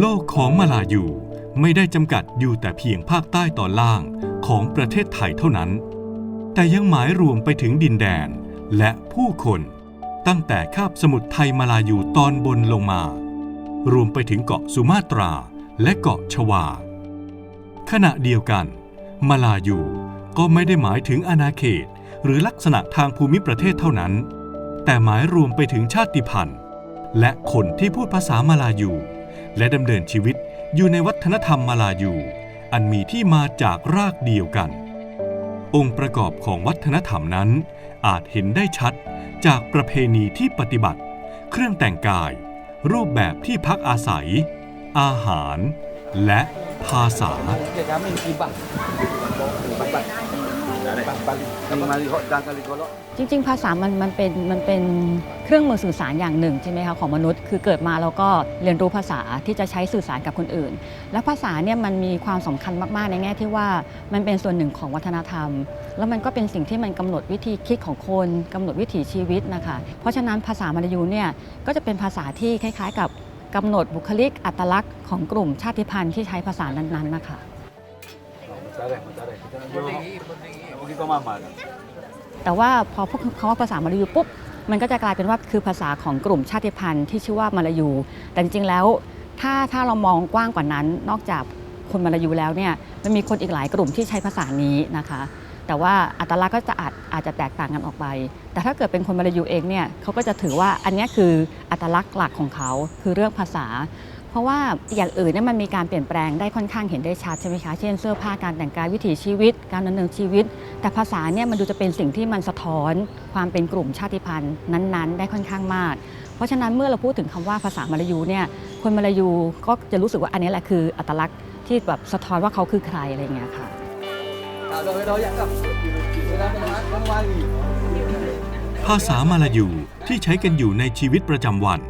โลกของมาลายูไม่ได้จำกัดอยู่แต่เพียงภาคใต้ตอนล่างของประเทศไทยเท่านั้น แต่ยังหมายรวมไปถึงดินแดนและผู้คนตั้งแต่คาบสมุทรไทยมาลายูตอนบนลงมา รวมไปถึงเกาะสุมาตราและเกาะชวา ขณะเดียวกัน มาลายูก็ไม่ได้หมายถึงอาณาเขตหรือลักษณะทางภูมิประเทศเท่านั้น แต่หมายรวมไปถึงชาติพันธุ์ และคนที่พูดภาษามาลายู และดำเนินชีวิตอยู่ในวัฒนธรรมมาลายู อันมีที่มาจากรากเดียวกัน องค์ประกอบของวัฒนธรรมนั้น อาจเห็นได้ชัดจากประเพณีที่ปฏิบัติ เครื่องแต่งกาย รูปแบบที่พักอาศัย อาหาร และภาษา จริง ๆ ภาษามันมันเป็นมันเป็นเครื่องมือสื่อสารอย่างหนึ่งใช่ไหมคะของมนุษย์ คือเกิดมาเราก็เรียนรู้ภาษาที่จะใช้สื่อสารกับคนอื่น และภาษาเนี่ยมันมีความสำคัญมากๆ ในแง่ที่ว่ามันเป็นส่วนหนึ่งของวัฒนธรรม แล้วมันก็เป็นสิ่งที่มันกำหนดวิธีคิดของคนกำหนดวิถีชีวิตนะคะเพราะฉะนั้นภาษามลายูเนี่ยก็จะเป็นภาษาที่คล้าย ๆ กับกำหนดบุคลิกอัตลักษณ์ของกลุ่มชาติพันธุ์ที่ใช้ภาษานั้นๆนะคะ แต่ว่าพอพูดคำว่าภาษามลายูปุ๊บมันก็จะกลายเป็นว่าคือภาษาของกลุ่มชาติพันธุ์ที่ชื่อว่ามาลายู แต่จริงๆแล้วถ้าถ้าเรามองกว้างกว่านั้น นอกจากคนมาลายูแล้วเนี่ยมันมีคนอีกหลายกลุ่มที่ใช้ภาษานี้นะคะ แต่ว่าอัตลักษณ์ก็จะอาจอาจจะแตกต่างกันออกไป แต่ถ้าเกิดเป็นคนมาลายูเองเนี่ยเขาก็จะถือว่าอันนี้คืออัตลักษณ์หลักของเขาคือเรื่องภาษา เพราะว่าอย่างอื่นเนี่ยมันมีการเปลี่ยนแปลงได้ค่อนข้างเห็นได้ชัดใช่ไหมคะเช่นเสื้อผ้าการแต่งกายวิถีชีวิต การดำเนินชีวิต แต่ภาษาเนี่ยมันดูจะเป็นสิ่งที่มันสะท้อนความเป็นกลุ่มชาติพันธุ์นั้นๆ ได้ค่อนข้างมาก เพราะฉะนั้นเมื่อเราพูดถึงคำว่าภาษามลายูเนี่ยคนมลายูก็จะรู้สึกว่าอันนี้แหละคืออัตลักษณ์ที่แบบสะท้อนว่าเขาคือใครอะไรเงี้ยค่ะภาษามาลายูที่ใช้กันอยู่ในชีวิตประจำวัน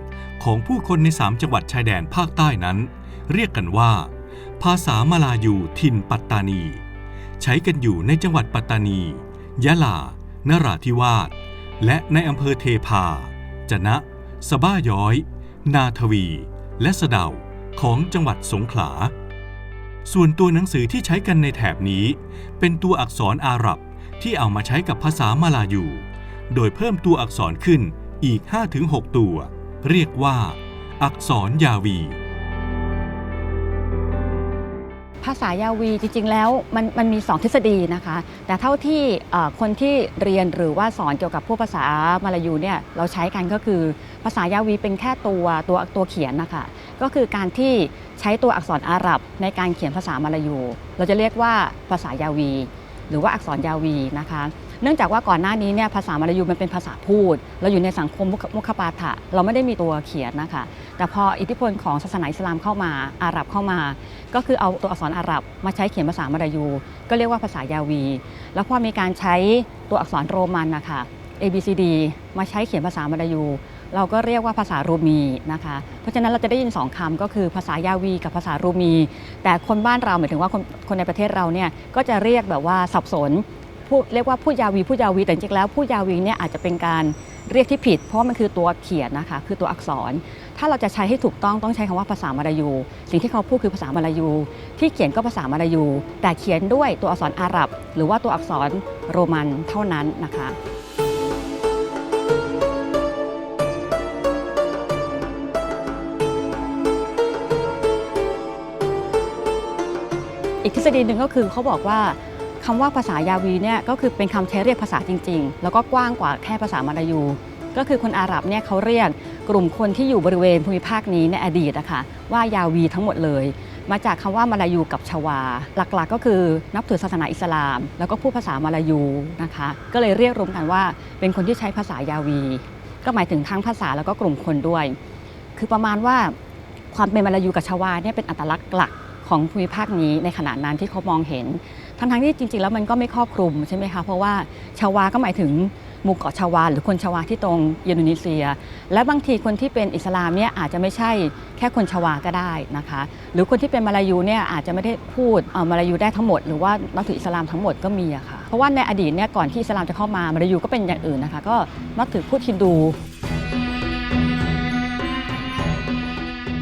ของผู้คนใน3จังหวัดชายแดนภาคใต้นั้น เรียกกันว่า ภาษามาลายูถิ่นปัตตานี ใช้กันอยู่ในจังหวัดปัตตานี ยะลา นราธิวาส และในอำเภอเทพา จะนะ สบ้าย้อย นาทวี และสะเดาของจังหวัดสงขลา ส่วนตัวหนังสือที่ใช้กันในแถบนี้ เป็นตัวอักษรอาหรับที่เอามาใช้กับภาษามาลายู โดยเพิ่มตัวอักษรขึ้นอีก 5-6 ตัว เรียกว่า อักษรยาวี ภาษายาวีจริง ๆ แล้วมันมันมี 2 ทฤษฎีนะคะ แต่เท่าที่เอ่อคนที่เรียนหรือว่าสอนเกี่ยวกับพวกภาษามาลายูเนี่ยเราใช้กันก็คือภาษายาวีเป็นแค่ตัวตัวตัวเขียนนะคะก็คือการที่ใช้ตัวอักษรอาหรับในการเขียนภาษามาลายู เราจะเรียกว่าภาษายาวี หรือว่าอักษรยาวีนะคะ เนื่องจากว่าก่อนหน้านี้เนี่ยภาษามาลายูมันเป็นภาษาพูด เราอยู่ในสังคมมุขมุขปาฐะเราไม่ได้มีตัวเขียนนะคะ แต่พออิทธิพลของศาสนาอิสลามเข้ามาอาหรับเข้ามา ก็คือเอาตัวอักษรอาหรับมาใช้เขียนภาษามาลายู ก็เรียกว่าภาษายาวี แล้วพอมีการใช้ตัวอักษรโรมันนะคะ A B C D มาใช้เขียนภาษามาลายู เราก็เรียกว่าภาษารูมีนะคะ เพราะฉะนั้นเราจะได้ยินสองคำก็คือภาษายาวีกับภาษารูมี แต่คนบ้านเราหมายถึงว่าคนคนในประเทศเราเนี่ยก็จะเรียกแบบว่าสับสน พูดเรียกว่าพูดยาวีพูดยาวีแต่จริงๆแล้วพูดยาวีเนี่ยอาจจะเป็นการเรียกที่ผิด เพราะมันคือตัวเขียนนะคะคือตัวอักษร ถ้าเราจะใช้ให้ถูกต้องต้องใช้คำว่าภาษามาลายู สิ่งที่เขาพูดคือภาษามาลายู ที่เขียนก็ภาษามาลายู แต่เขียนด้วยตัวอักษรอาหรับ หรือว่าตัวอักษรโรมันเท่านั้นนะคะอีกทฤษฎีหนึ่งก็คือเขาบอกว่า คำว่าภาษายาวีเนี่ยก็คือเป็นคำใช้เรียกภาษาจริง ๆ แล้วก็กว้างกว่าแค่ภาษามาลายู ก็คือคนอาหรับเนี่ยเขาเรียกกลุ่มคนที่อยู่บริเวณภูมิภาคนี้ในอดีตนะคะว่ายาวีทั้งหมดเลย มาจากคำว่ามาลายูกับชวา หลักๆก็คือนับถือศาสนาอิสลาม แล้วก็พูดภาษามาลายูนะคะ ก็เลยเรียกรวมกันว่าเป็นคนที่ใช้ภาษายาวี ก็หมายถึงทั้งภาษาแล้วก็กลุ่มคนด้วย คือประมาณว่าความเป็นมาลายูกับชวาเนี่ยเป็นอัตลักษณ์หลักของภูมิภาคนี้ในขณะนั้นที่เขามองเห็น ทั้งๆที่จริงๆแล้วมันก็ไม่ครอบคลุมใช่ไหมคะเพราะว่าชาวาก็หมายถึงหมู่เกาะชาวาหรือคนชาวาที่ตรงอินโดนีเซีย และบางทีคนที่เป็นอิสลามเนี่ยอาจจะไม่ใช่แค่คนชาวาก็ได้นะคะ หรือคนที่เป็นมาลายูเนี่ยอาจจะไม่ได้พูดเอ่อมาลายูได้ทั้งหมด หรือว่านับถืออิสลามทั้งหมดก็มีอะค่ะเพราะว่าในอดีตเนี่ยก่อนที่อิสลามจะเข้ามามาลายูก็เป็นอย่างอื่นนะคะ ก็นับถือพูดฮินดู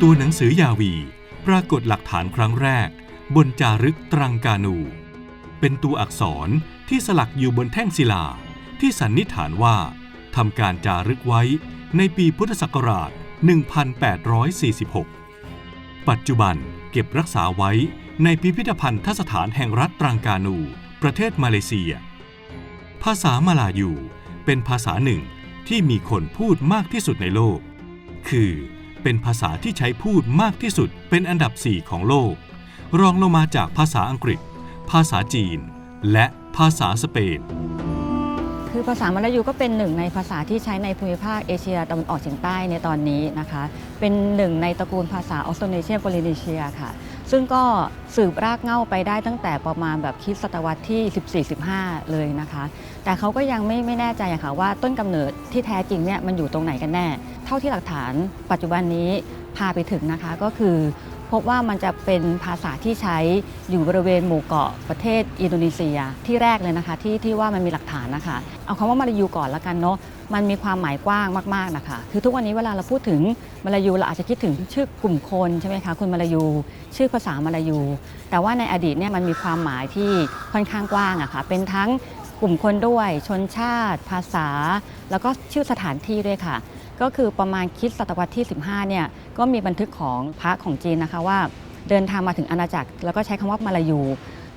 ตัวหนังสือยาวี ปรากฏหลักฐานครั้งแรก บนจารึกตรังกานู เป็นตัวอักษรที่สลักอยู่บนแท่งศิลา ที่สันนิษฐานว่าทำการจารึกไว้ในปีพุทธศักราช 1846 ปัจจุบันเก็บรักษาไว้ในพิพิธภัณฑ์สถานแห่งรัฐตรังกานู ประเทศมาเลเซีย ภาษามาลายูเป็นภาษาหนึ่งที่มีคนพูดมากที่สุดในโลก คือเป็นภาษาที่ใช้พูดมากที่สุดเป็นอันดับ 4 ของโลก รองลงมาจากภาษาอังกฤษ ภาษาจีน และภาษาสเปน คือภาษามลายูก็เป็นหนึ่งในภาษาที่ใช้ในภูมิภาคเอเชียตะวันออกเฉียงใต้ในตอนนี้นะคะ เป็นหนึ่งในตระกูลภาษาออสโตรเนเชียโพลินีเชียค่ะ ซึ่งก็สืบรากเหง้าไปได้ตั้งแต่ประมาณแบบคริดศตวรรษที่ 14-15 เลยนะคะ แต่เขาก็ยังไม่ไม่แน่ใจอะค่ะว่าต้นกำเนิดที่แท้จริงเนี่ยมันอยู่ตรงไหนกันแน่ เท่าที่หลักฐานปัจจุบันนี้พาไปถึงนะคะก็คือ พบว่ามันจะเป็นภาษาที่ใช้อยู่บริเวณหมู่เกาะประเทศอินโดนีเซีย ที่แรกเลยนะคะที่ที่ว่ามันมีหลักฐานนะคะ เอาคำว่ามาลายูก่อนละกันเนาะมันมีความหมายกว้างมากๆนะคะ คือทุกวันนี้เวลาเราพูดถึงมาลายูเราอาจจะคิดถึงชื่อกลุ่มคนใช่ไหมคะคนมาลายู ชื่อภาษามาลายู แต่ว่าในอดีตเนี่ยมันมีความหมายที่ค่อนข้างกว้างอะค่ะเป็นทั้งกลุ่มคนด้วยชนชาติ ภาษา แล้วก็ชื่อสถานที่ด้วยค่ะ ก็คือประมาณคิดศตวรรษที่ 15เนี่ยก็มีบันทึกของพระของจีนนะคะว่า เดินทางมาถึงอาณาจักร แล้วก็ใช้คำว่ามาลายู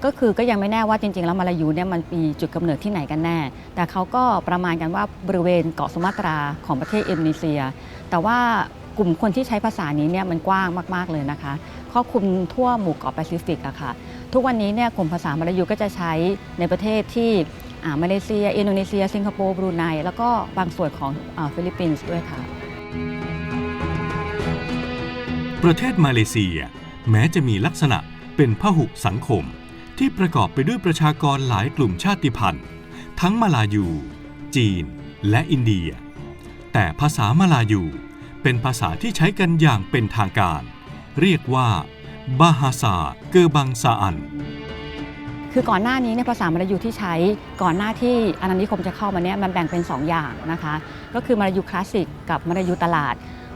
ก็คือก็ยังไม่แน่ว่าจริงๆ แล้วมาลายูเนี่ยมันมีจุดกำเนิดที่ไหนกันแน่ แต่เขาก็ประมาณกันว่าบริเวณเกาะสุมาตราของประเทศอินโดนีเซีย แต่ว่ากลุ่มคนที่ใช้ภาษานี้เนี่ยมันกว้างมากๆเลยนะคะครอบคลุมทั่วหมู่เกาะแปซิฟิกอะค่ะ ทุกวันนี้เนี่ยกลุ่มภาษามาลายูก็จะใช้ในประเทศที่ มาเลเซีย อินโดนีเซีย สิงคโปร์บรูไนแล้วก็บางส่วนของอฟิลิปปินส์ด้วยค่ะ ประเทศมาเลเซีย แม้จะมีลักษณะเป็นพหุสังคม ที่ประกอบไปด้วยประชากรหลายกลุ่มชาติพันธุ์ ทั้งมาลายู จีน และอินเดีย แต่ภาษามาลายูเป็นภาษาที่ใช้กันอย่างเป็นทางการ เรียกว่าบาฮาซาเกอบังซาอัน คือก่อนหน้านี้เนี่ยภาษามลายูที่ใช้ก่อนหน้าที่อาณานิคมจะเข้ามาเนี่ยมันแบ่งเป็น 2 อย่างนะคะ ก็คือมลายูคลาสสิกกับมลายูตลาด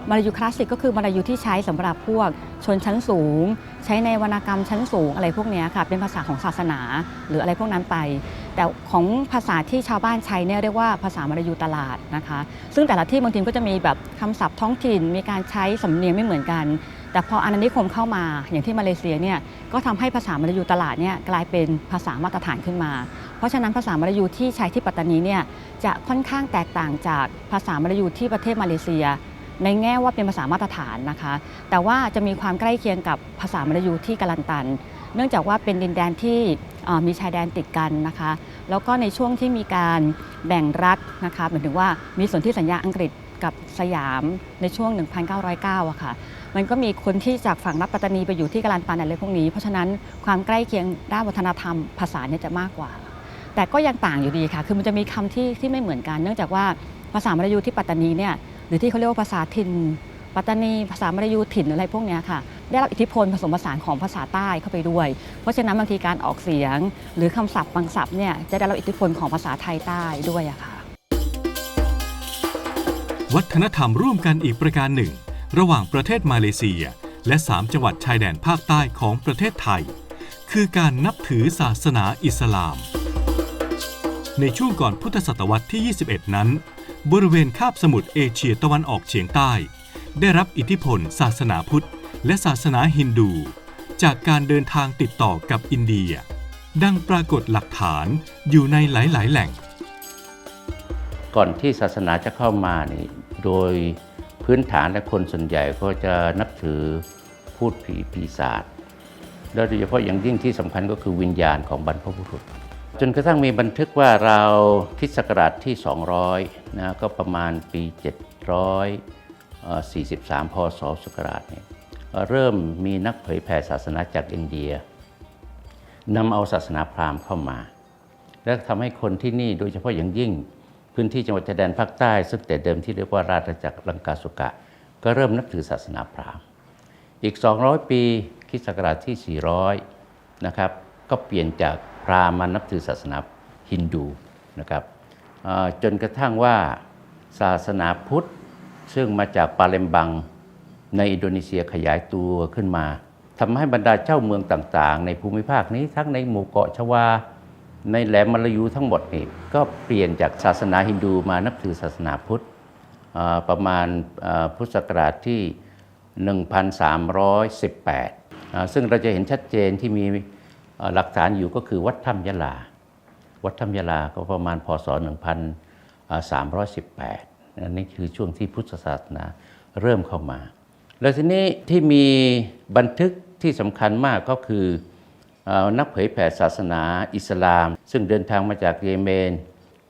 มลายูคลาสสิกก็คือมลายูที่ใช้สำหรับพวกชนชั้นสูง ใช้ในวรรณกรรมชั้นสูงอะไรพวกเนี้ยค่ะเป็นภาษาของศาสนาหรืออะไรพวกนั้นไป แต่ของภาษาที่ชาวบ้านใช้เนี่ยเรียกว่าภาษามลายูตลาดนะคะ ซึ่งแต่ละที่บางทีก็จะมีแบบคำศัพท์ท้องถิ่นมีการใช้สำเนียงไม่เหมือนกัน แต่พออาณานิคมเข้ามาอย่างที่มาเลเซียเนี่ยก็ทำให้ภาษามลายูตลาดเนี่ยกลายเป็นภาษามาตรฐานขึ้นมา เพราะฉะนั้นภาษามลายูที่ใช้ที่ปัตตานีเนี่ยจะค่อนข้างแตกต่างจากภาษามลายูที่ประเทศมาเลเซีย ในแง่ว่าเป็นภาษามาตรฐานนะคะ แต่ว่าจะมีความใกล้เคียงกับภาษามลายูที่กาลันตัน เนื่องจากว่าเป็นดินแดนที่มีชายแดนติดกันนะคะ แล้วก็ในช่วงที่มีการแบ่งรัฐนะคะหมายถึงว่ามีส่วนที่สัญญาอังกฤษกับสยามในช่วง 1909อะค่ะ มันก็มีคนที่จากฝั่งรับปัตตานีไปอยู่ที่กาลันตันอะไรพวกนี้ เพราะฉะนั้นความใกล้เคียงด้านวัฒนธรรมภาษาเนี่ยจะมากกว่า แต่ก็ยังต่างอยู่ดีค่ะ คือมันจะมีคำที่ที่ไม่เหมือนกัน เนื่องจากว่าภาษามลายูที่ปัตตานีเนี่ยหรือที่เขาเรียกว่าภาษาถิ่นปัตตานีภาษามลายูถิ่นอะไรพวกนี้ค่ะ ได้รับอิทธิพลผสมผสานของภาษาใต้เข้าไปด้วย เพราะฉะนั้นบางทีการออกเสียง หรือคำศัพท์บางศัพท์เนี่ยจะได้รับอิทธิพลของภาษาไทยใต้ด้วยอะค่ะ วัฒนธรรมร่วมกันอีกประการหนึ่ง ระหว่างประเทศมาเลเซีย และ 3 จังหวัดชายแดนภาคใต้ของประเทศไทย คือการนับถือศาสนาอิสลาม ในช่วงก่อนพุทธศตวรรษที่ 21 นั้น บริเวณคาบสมุทรเอเชียตะวันออกเฉียงใต้ ได้รับอิทธิพลศาสนาพุทธ และศาสนาฮินดู จากการเดินทางติดต่อกับอินเดีย ดังปรากฏหลักฐานอยู่ในหลาย ๆ แหล่งกก่อนที่ศาสนาจะเข้ามานี่โดย พื้นฐานและคนส่วนใหญ่ก็จะนับถือพูดผีปีศาจแล้วโดยเฉพาะอย่างยิ่งที่สำคัญก็คือวิญญาณของบรรพบุรุษ จนกระทั่งมีบันทึกว่าเราคริดศักราชที่ 200นะก็ประมาณปี 743 พศศักราชเนี่ยเริ่มมีนักเผยแผ่ศาสนาจากอินเดียนำเอาศาสนาพราหมณ์เข้ามา และทำให้คนที่นี่โดยเฉพาะอย่างยิ่ง พื้นที่จังหวัดชายแดนภาคใต้ ซึ่งแต่เดิมที่เรียกว่าราชจักรลังกาสุกะ ก็เริ่มนับถือศาสนาพราหมณ์อีก 200 ปีคริสต์ศักราชที่ 400 นะครับ ก็เปลี่ยนจากพราหมณ์มานับถือศาสนาฮินดูนะครับจนกระทั่งว่าศาสนาพุทธ ซึ่งมาจากปาเลมบังในอินโดนีเซียขยายตัวขึ้นมาทำให้บรรดาเจ้าเมืองต่างๆ ในภูมิภาคนี้ทั้งในหมู่เกาะชวา ในแหลมมาลายูทั้งหมดนี่ก็เปลี่ยนจากศาสนาฮินดูมานับถือศาสนาพุทธประมาณพุทธศักราชที่ 1318อ่าซึ่งเราจะเห็นชัดเจนที่มีหลักฐานอยู่ก็คือวัดถ้ำยะลา วัดถ้ำยะลาก็ประมาณพศ 1318อันนี้คือช่วงที่พุทธศาสนาเริ่มเข้ามา แล้วทีนี้ที่มีบันทึกที่สำคัญมากก็คือ นักเผยแผ่ศาสนาอิสลาม ซึ่งเดินทางมาจากเยเมน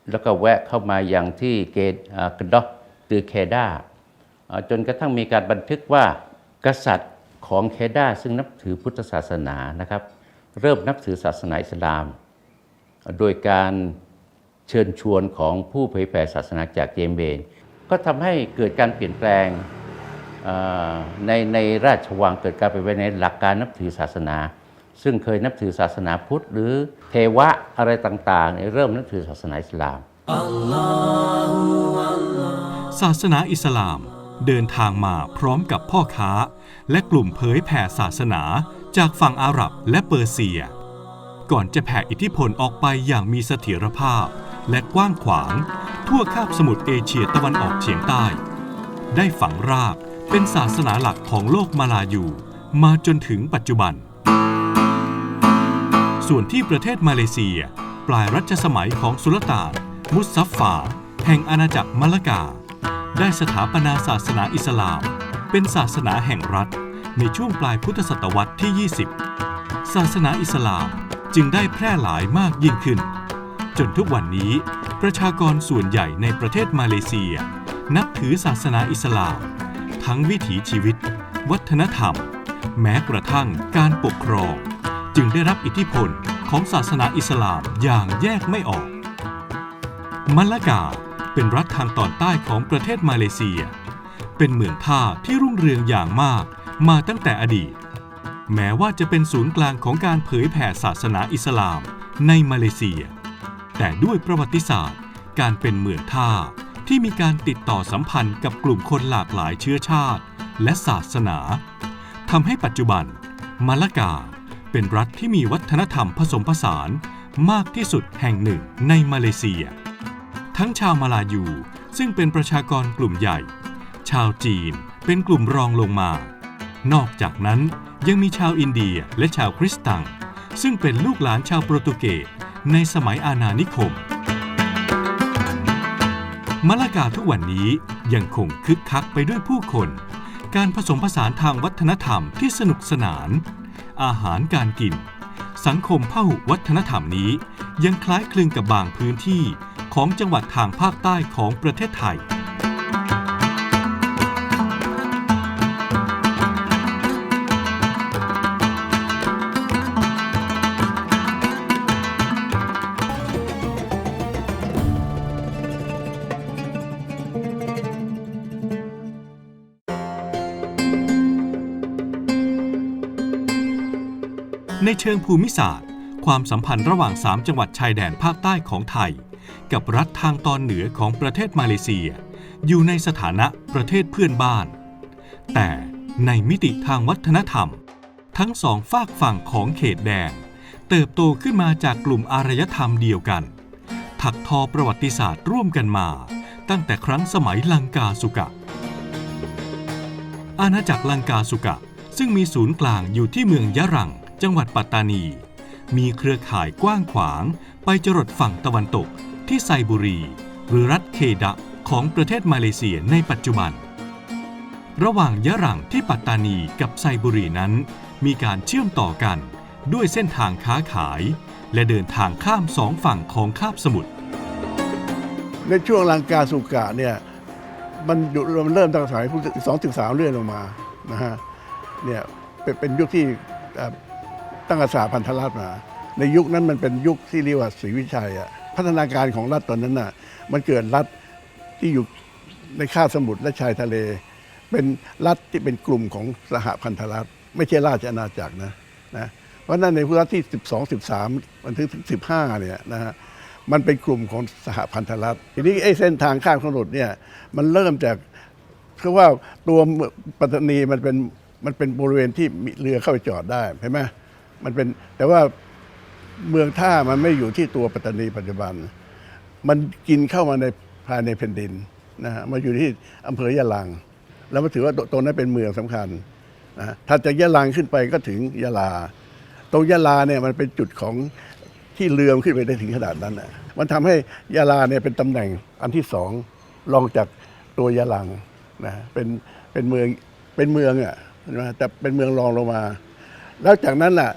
แล้วก็แวะเข้ามาอย่างที่เกตกดอกตือเคดาจนกระทั่งมีการบันทึกว่ากษัตริย์ของเคดาซึ่งนับถือพุทธศาสนานะครับ เริ่มนับถือศาสนาอิสลาม โดยการเชิญชวนของผู้เผยแผ่ศาสนาจากเยเมน ก็ทำให้เกิดการเปลี่ยนแปลงในในราชวังเกิดการเปลี่ยนแปลงในหลักการนับถือศาสนา ซึ่งเคยนับถือศาสนาพุทธ หรือเทวะอะไรต่างๆ เริ่มนับถือศาสนาอิสลาม ศาสนาอิสลาม เดินทางมาพร้อมกับพ่อค้า และกลุ่มเผยแผ่ศาสนาจากฝั่งอาหรับและเปอร์เซีย ก่อนจะแผ่อิทธิพลออกไปอย่างมีเสถียรภาพ และกว้างขวาง ทั่วคาบสมุทรเอเชียตะวันออกเฉียงใต้ ได้ฝังรากเป็นศาสนาหลักของโลกมาลายูมาจนถึงปัจจุบัน ส่วนที่ประเทศมาเลเซีย ปลายรัชสมัยของสุลต่าน มุสซัฟฟาร์แห่งอาณาจักรมะละกา ได้สถาปนาศาสนาอิสลาม เป็นศาสนาแห่งรัฐ ในช่วงปลายพุทธศตวรรษที่ 20 ศาสนาอิสลามจึงได้แพร่หลายมากยิ่งขึ้น จนทุกวันนี้ ประชากรส่วนใหญ่ในประเทศมาเลเซีย นับถือศาสนาอิสลาม ทั้งวิถีชีวิต วัฒนธรรม แม้กระทั่งการปกครอง จึงได้รับอิทธิพลของศาสนาอิสลามอย่างแยกไม่ออกมะละกาเป็นรัฐทางตอนใต้ของประเทศมาเลเซีย เป็นเมืองท่าที่รุ่งเรืองอย่างมากมาตั้งแต่อดีต แม้ว่าจะเป็นศูนย์กลางของการเผยแผ่ศาสนาอิสลามในมาเลเซีย แต่ด้วยประวัติศาสตร์ การเป็นเมืองท่าที่มีการติดต่อสัมพันธ์กับกลุ่มคนหลากหลายเชื้อชาติ และศาสนาทำให้ปัจจุบันมะละกา เป็นรัฐที่มีวัฒนธรรมผสมผสานมากที่สุดแห่งหนึ่งในมาเลเซีย ทั้งชาวมาลายู ซึ่งเป็นประชากรกลุ่มใหญ่ ชาวจีนเป็นกลุ่มรองลงมา นอกจากนั้นยังมีชาวอินเดียและชาวคริสตัง ซึ่งเป็นลูกหลานชาวโปรตุเกสในสมัยอาณานิคมมะละกาทุกวันนี้ยังคงคึกคักไปด้วยผู้คน การผสมผสานทางวัฒนธรรมที่สนุกสนาน อาหารการกิน สังคมพหุวัฒนธรรมนี้ ยังคล้ายคลึงกับบางพื้นที่ของจังหวัดทางภาคใต้ของประเทศไทย ในเชิงภูมิศาสตร์ ความสัมพันธ์ระหว่าง 3 จังหวัดชายแดนภาคใต้ของไทย กับรัฐทางตอนเหนือของประเทศมาเลเซีย อยู่ในสถานะประเทศเพื่อนบ้าน แต่ในมิติทางวัฒนธรรม ทั้งสองฝากฝั่งของเขตแดง เติบโตขึ้นมาจากกลุ่มอารยธรรมเดียวกัน ถักทอประวัติศาสตร์ร่วมกันมา ตั้งแต่ครั้งสมัยลังกาสุกะ อาณาจักรลังกาสุกะซึ่งมีศูนย์กลางอยู่ที่เมืองยะรัง จังหวัดปัตตานี มีเครือข่ายกว้างขวาง ไปจรดฝั่งตะวันตกที่ไซบุรี หรือรัฐเคดะของประเทศมาเลเซียในปัจจุบัน ระหว่างยะหรังที่ปัตตานีกับไซบุรีนั้น มีการเชื่อมต่อกันด้วยเส้นทางค้าขาย และเดินทางข้ามสองฝั่งของคาบสมุทรในช่วงลังกาสุกะเนี่ยมันเริ่มตั้งสมัยสองถึงสามเรื่อยลงมานะฮะเนี่ยเป็นยุคที่ ตั้งแต่สาพันธรัฐมา ในยุคนั้นมันเป็นยุคที่เรียกว่าศรีวิชัยอะพัฒนาการของรัฐตอนนั้นน่ะมันเกิดรัฐที่อยู่ในคาบสมุทรและชายทะเล เป็นรัฐที่เป็นกลุ่มของสหพันธรัฐ ไม่ใช่ราชอาณาจักรนะนะเพราะนั้นในพุทธที่ 12 13มันถึง15เนี่ยนะฮะมันเป็นกลุ่มของสหพันธรัฐทีนี้ไอ้เส้นทางข้ามถนนเนี่ยมันเริ่มจากคือว่าตัวปัตตานีมันเป็นมันเป็นบริเวณที่มีเรือเข้าไปจอดได้ใช่ไหม มันเป็นแต่ว่าเมืองท่ามันไม่อยู่ที่ตัวปัตตานีปัจจุบัน มันกินเข้ามาในภายในแผ่นดินนะฮะมาอยู่ที่อำเภอยะลัง แล้วมันถือว่าตรงนั้นเป็นเมืองสำคัญนะถ้าจากยะลังขึ้นไปก็ถึงยะลา ตรงยะลาเนี่ยมันเป็นจุดของที่เรือมนขึ้นไปได้ถึงขนาดนั้นน่ะมันทำให้ยะลาเนี่ยเป็นตำแหน่งอันที่สองรองจากตัวยะลังนะเป็นเป็นเมืองเป็นเมืองอะแต่เป็นเมืองรองลงมา แล้วจากนั้นน่ะ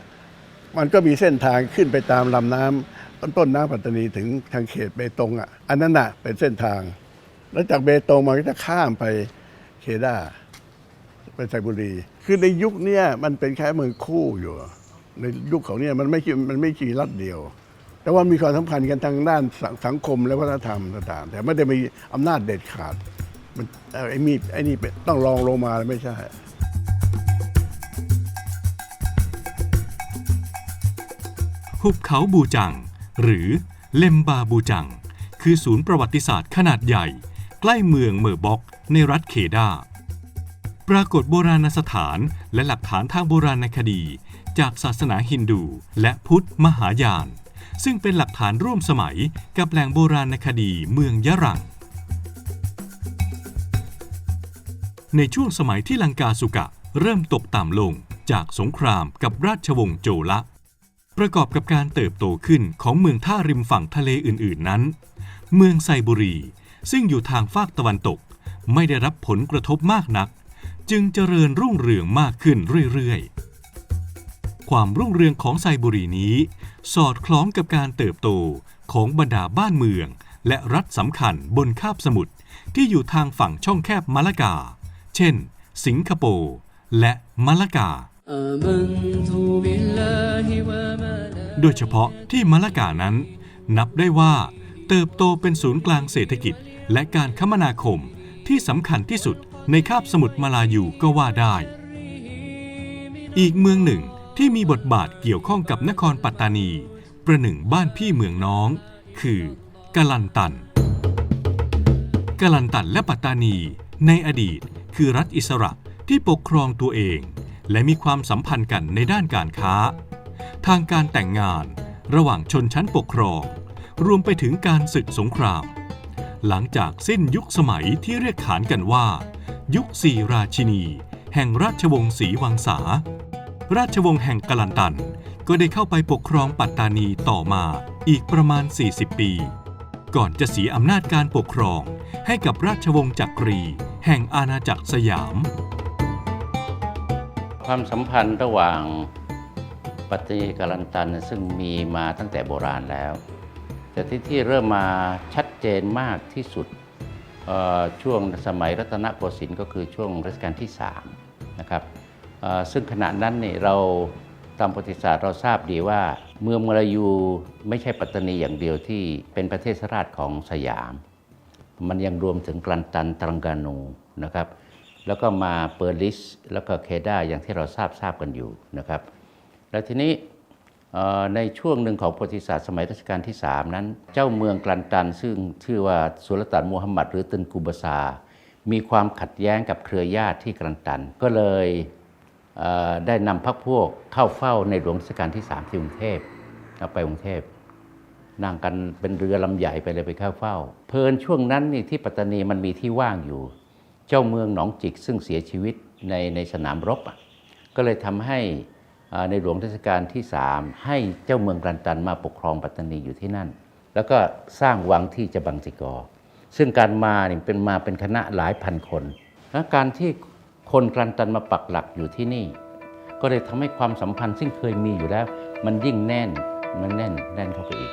มันก็มีเส้นทางขึ้นไปตามลำน้ำต้นต้นน้ำปัตตานีถึงทางเขตเบตงอะ อันนั้นน่ะเป็นเส้นทาง แล้วจากเบตงมันก็จะข้ามไปเคดาไปไซบุรี คือในยุคเนี้ยมันเป็นแค่เมืองคู่อยู่ ในยุคของเนี้ยมันไม่มันไม่ใช่รัฐเดียว แต่ว่ามีความสัมพันธ์กันทางด้านสังสังคมและวัฒนธรรมต่างๆแต่ไม่ได้มีอำนาจเด็ดขาดมันไอ้มีไอ้นี่ต้องรองลงมาไม่ใช่ หุบเขาบูจัง หรือเลมบาบูจัง คือศูนย์ประวัติศาสตร์ขนาดใหญ่ ใกล้เมืองเมอร์บ็อก ในรัฐเคดา ปรากฏโบราณสถานและหลักฐานทางโบราณคดี จากศาสนาฮินดูและพุทธมหายาน ซึ่งเป็นหลักฐานร่วมสมัยกับแหล่งโบราณคดีเมืองยะรัง ในช่วงสมัยที่ลังกาสุกะเริ่มตกต่ำลงจากสงครามกับราชวงศ์โจละ ประกอบกับการเติบโตขึ้นของเมืองท่าริมฝั่งทะเลอื่นๆนั้น เมืองไซบุรี ซึ่งอยู่ทางฝากตะวันตก ไม่ได้รับผลกระทบมากนัก จึงเจริญรุ่งเรืองมากขึ้นเรื่อยๆ ความรุ่งเรืองของไซบุรีนี้ สอดคล้องกับการเติบโตของบรรดาบ้านเมือง และรัฐสำคัญบนคาบสมุทรที่อยู่ทางฝั่งช่องแคบมาลากา เช่น สิงคโปร์และมาลากา โดยเฉพาะที่มะละกานั้น นับได้ว่าเติบโตเป็นศูนย์กลางเศรษฐกิจและการคมนาคมที่สำคัญที่สุดในคาบสมุทรมาลายูก็ว่าได้ อีกเมืองหนึ่งที่มีบทบาทเกี่ยวข้องกับนครปัตตานี ประหนึ่งบ้านพี่เมืองน้อง คือกะลันตันกะลันตันและปัตตานี ในอดีตคือรัฐอิสระที่ปกครองตัวเอง และมีความสัมพันธ์กันในด้านการค้า ทางการแต่งงานระหว่างชนชั้นปกครอง รวมไปถึงการศึกสงคราม หลังจากสิ้นยุคสมัยที่เรียกขานกันว่า ยุคสี่ราชินี แห่งราชวงศ์ศรีวังสา ราชวงศ์แห่งกลันตัน ก็ได้เข้าไปปกครองปัตตานีต่อมาอีกประมาณ 40 ปี ก่อนจะเสียอำนาจการปกครองให้กับราชวงศ์จักรี แห่งอาณาจักรสยาม ความสัมพันธ์ระหว่างปัตตานีกับลันตันซึ่งมีมาตั้งแต่โบราณแล้ว แต่ที่ที่เริ่มมาชัดเจนมากที่สุดช่วงสมัยรัตนโกสินทร์ก็คือช่วงรัชกาลที่3นะครับซึ่งขณะนั้นนี่เราตามประวัติศาสตร์เราทราบดีว่า เมืองมาลายูไม่ใช่ปัตตานีอย่างเดียวที่เป็นประเทศราชของสยาม มันยังรวมถึงกลันตันตรังกานูนะครับ แล้วก็มาเปอร์ลิสแล้วก็เคด้าอย่างที่เราทราบทราบกันอยู่นะครับ แล้วทีนี้ในช่วงหนึ่งของประวัติศาสตร์สมัยรัชกาลที่ 3 นั้น เจ้าเมืองกลันตัน ซึ่งชื่อว่าสุลต่านมูฮัมหมัดหรือตึนกูบาซา มีความขัดแย้งกับเครือญาติที่กลันตัน ก็เลยเได้นำพักพวกเข้าเฝ้าในหลวงรัชกาลที่ 3 ที่กรุงเทพเอาไปกรุงเทพนั่งกันเป็นเรือลำใหญ่ไปเลยไปเข้าเฝ้า เพลินช่วงนั้นนี่ที่ปัตตานีมันมีที่ว่างอยู่ เจ้าเมืองหนองจิกซึ่งเสียชีวิตในในสนามรบอะก็เลยทำให้ในหลวงรัชกาลที่3ให้เจ้าเมืองกรันตันมาปกครองปัตตานีอยู่ที่นั่น แล้วก็สร้างวังที่จะบังจิกอ ซึ่งการมาเนี่ยเป็นมาเป็นคณะหลายพันคนและการที่คนกลันตันมาปักหลักอยู่ที่นี่ ก็เลยทำให้ความสัมพันธ์ซึ่งเคยมีอยู่แล้ว มันยิ่งแน่นมันแน่นแน่นเข้าไปอีก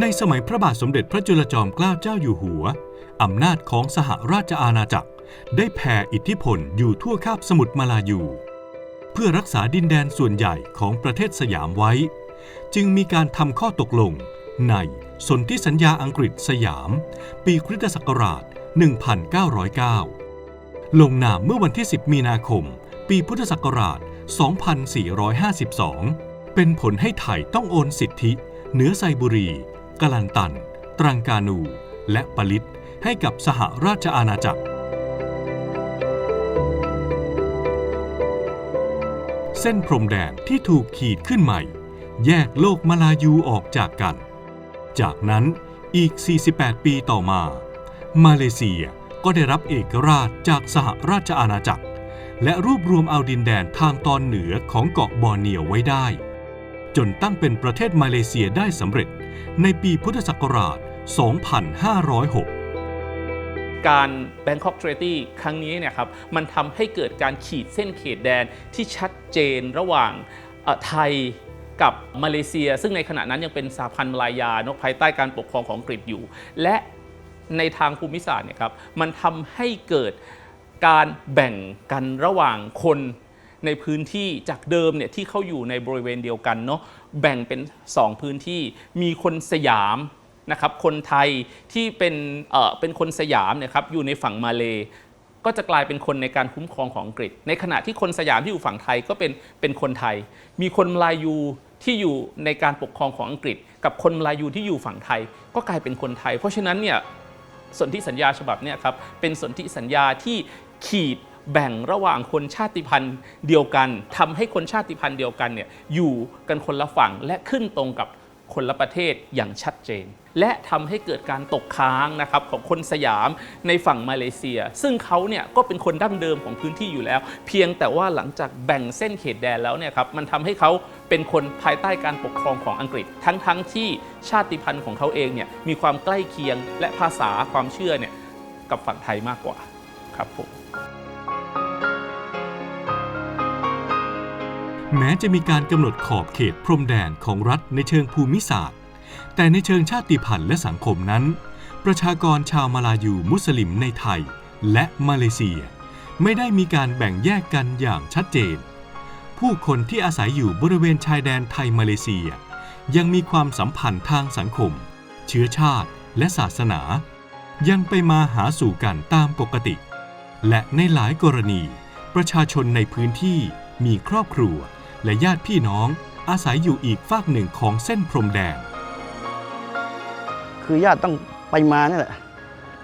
ในสมัยพระบาทสมเด็จพระจุลจอมเกล้าเจ้าอยู่หัว อำนาจของสหราชอาณาจักร ได้แผ่อิทธิพลอยู่ทั่วคาบสมุทรมาลายู เพื่อรักษาดินแดนส่วนใหญ่ของประเทศสยามไว้ จึงมีการทำข้อตกลง ในสนธิสัญญาอังกฤษสยาม ปีคริสตศักราช 1909 ลงนามเมื่อวันที่ 10 มีนาคม ปีพุทธศักราช 2452 เป็นผลให้ไทยต้องโอนสิทธิเหนือไซบุรีกลันตัน ตรังกานู และปลิต ให้กับสหราชอาณาจักร เส้นพรมแดนที่ถูกขีดขึ้นใหม่ แยกโลกมาลายูออกจากกัน จากนั้นอีก 48 ปีต่อมา มาเลเซียก็ได้รับเอกราชจากสหราชอาณาจักร และรวบรวมเอาดินแดนทางตอนเหนือของเกาะบอร์เนียวไว้ได้ จนตั้งเป็นประเทศมาเลเซียได้สำเร็จในปีพุทธศักราช 2506 การ Bangkok Treaty ครั้งนี้เนี่ยครับมันทำให้เกิดการขีดเส้นเขตแดนที่ชัดเจนระหว่างไทยกับมาเลเซีย ซึ่งในขณะนั้นยังเป็นสหพันธ์มาลายานกภายใต้การปกครองของอังกฤษอยู่ และในทางภูมิศาสตร์เนี่ยครับมันทำให้เกิดการแบ่งกันระหว่างคนในพื้นที่จากเดิมเนี่ยที่เขาอยู่ในบริเวณเดียวกันเนาะแบ่งเป็น 2 พื้นที่มีคนสยาม นะครับคนไทยที่เป็นเอ่อเป็นคนสยามเนี่ยครับอยู่ในฝั่งมาเลก็จะกลายเป็นคนในการคุ้มครองของอังกฤษ ในขณะที่คนสยามที่อยู่ฝั่งไทยก็เป็นเป็นคนไทย มีคนมลายูที่อยู่ในการปกครองของอังกฤษ กับคนมลายูที่อยู่ฝั่งไทย ก็กลายเป็นคนไทย เพราะฉะนั้นเนี่ยสนธิสัญญาฉบับเนี่ยครับเป็นสนธิสัญญาที่ขีดแบ่งระหว่างคนชาติพันธุ์เดียวกันทำให้คนชาติพันธุ์เดียวกันเนี่ยอยู่กันคนละฝั่งและขึ้นตรงกับ คนละประเทศอย่างชัดเจน และทำให้เกิดการตกค้างนะครับของคนสยามในฝั่งมาเลเซีย ซึ่งเขาเนี่ยก็เป็นคนดั้งเดิมของพื้นที่อยู่แล้ว เพียงแต่ว่าหลังจากแบ่งเส้นเขตแดนแล้วเนี่ยครับมันทำให้เขาเป็นคนภายใต้การปกครองของอังกฤษ ทั้งๆทที่ชาติพันธุ์ของเขาเองเนี่ยมีความใกล้เคียงและภาษาความเชื่อเนี่ยกับฝั่งไทยมากกว่าครับผม แม้จะมีการกำหนดขอบเขตพรมแดนของรัฐในเชิงภูมิศาสตร์ แต่ในเชิงชาติพันธุ์และสังคมนั้น ประชากรชาวมาลายูมุสลิมในไทย และมาเลเซีย ไม่ได้มีการแบ่งแยกกันอย่างชัดเจน ผู้คนที่อาศัยอยู่บริเวณชายแดนไทยมาเลเซีย ยังมีความสัมพันธ์ทางสังคม เชื้อชาติและศาสนา ยังไปมาหาสู่กันตามปกติ และในหลายกรณี ประชาชนในพื้นที่มีครอบครัว และญาติพี่น้องอาศัยอยู่อีกฝากหนึ่งของเส้นพรมแดน คือญาติต้องไปมานี่แหละ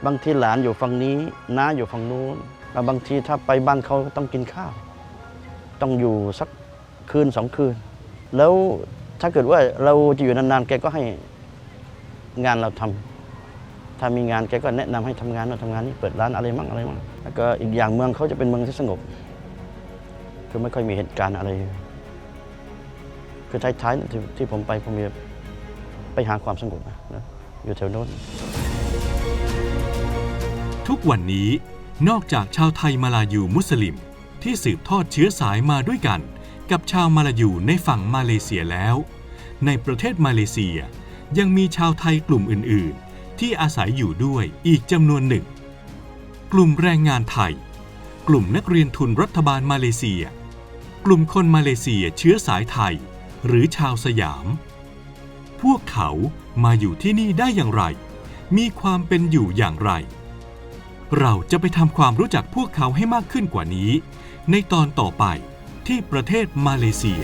บางทีหลานอยู่ฝั่งนี้น้าอยู่ฝั่งนู้นแล้วบางทีถ้าไปบ้านเขาก็ต้องกินข้าว ต้องอยู่สักคืนสองคืน แล้วถ้าเกิดว่าเราจะอยู่นานๆ แกก็ให้งานเราทำถ้ามีงานแกก็แนะนำให้ทำงานโน่นทำงานนี่เปิดร้านอะไรมั่งอะไรมั่งแล้วก็อีกอย่างเมืองเขาจะเป็นเมืองที่สงบ คือไม่ค่อยมีเหตุการณ์อะไร คือท้ายๆที่ที่ผมไปผมมีไปหาความสงบนะนะอยู่แถวโน้น ทุกวันนี้นอกจากชาวไทยมาลายูมุสลิม ที่สืบทอดเชื้อสายมาด้วยกัน กับชาวมาลายูในฝั่งมาเลเซียแล้ว ในประเทศมาเลเซียยังมีชาวไทยกลุ่มอื่น ๆ ที่อาศัยอยู่ด้วยอีกจำนวนหนึ่ง กลุ่มแรงงานไทย กลุ่มนักเรียนทุนรัฐบาลมาเลเซีย กลุ่มคนมาเลเซียเชื้อสายไทย หรือชาวสยาม พวกเขามาอยู่ที่นี่ได้อย่างไร มีความเป็นอยู่อย่างไร เราจะไปทำความรู้จักพวกเขาให้มากขึ้นกว่านี้ ในตอนต่อไปที่ประเทศมาเลเซีย